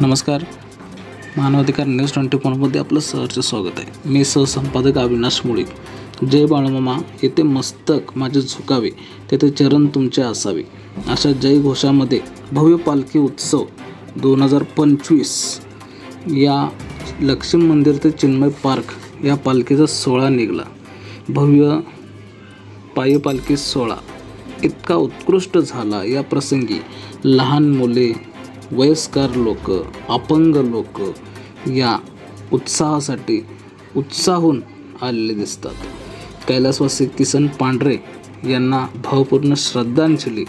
नमस्कार. मानवाधिकार news twenty फोरमध्ये आपलं सहर्ष स्वागत आहे. मी सहसंपादक अविनाश मुळीक जय बाळमामा येथे मस्तक माझे झुकावे तेथे चरण तुमचे असावे. अशा जय घोषामध्ये भव्य पालखी उत्सव दोन हजार पंचवीस या लक्ष्मी मंदिर ते चिन्मय पार्क या पालखीचा सोहळा निघाला. भव्य पायी पालखी सोहळा इतका उत्कृष्ट झाला या प्रसंगी लहान मुले वयस्कर लोक अपंग लोक या उत्साहासाठी उत्साहून आलेले दिसतात. कैलासवासी किसन पांढरे यांना भावपूर्ण श्रद्धांजली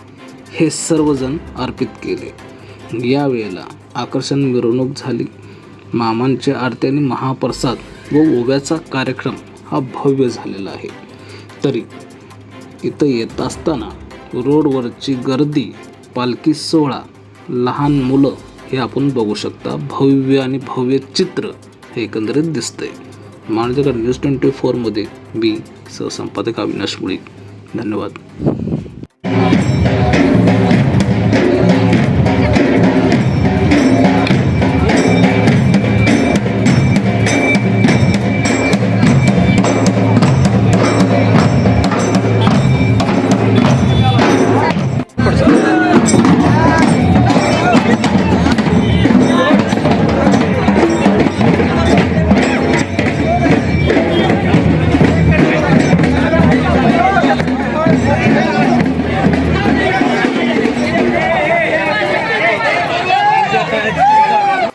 हे सर्वजण अर्पित केले. यावेळेला आकर्षण मिरवणूक झाली. मामांचे आरती आणि महाप्रसाद व ओव्याचा कार्यक्रम हा भव्य झालेला आहे. तरी इथं येत असताना रोडवरची गर्दी पालखी सोहळा लहान मुलं हे आपण बघू शकता. भव्य आणि भव्य चित्र हे एकंदरीत दिसतंय. माणजकर न्यूज ट्वेंटी फोरमध्ये मी सहसंपादक अविनाश मुळी धन्यवाद. Obrigado.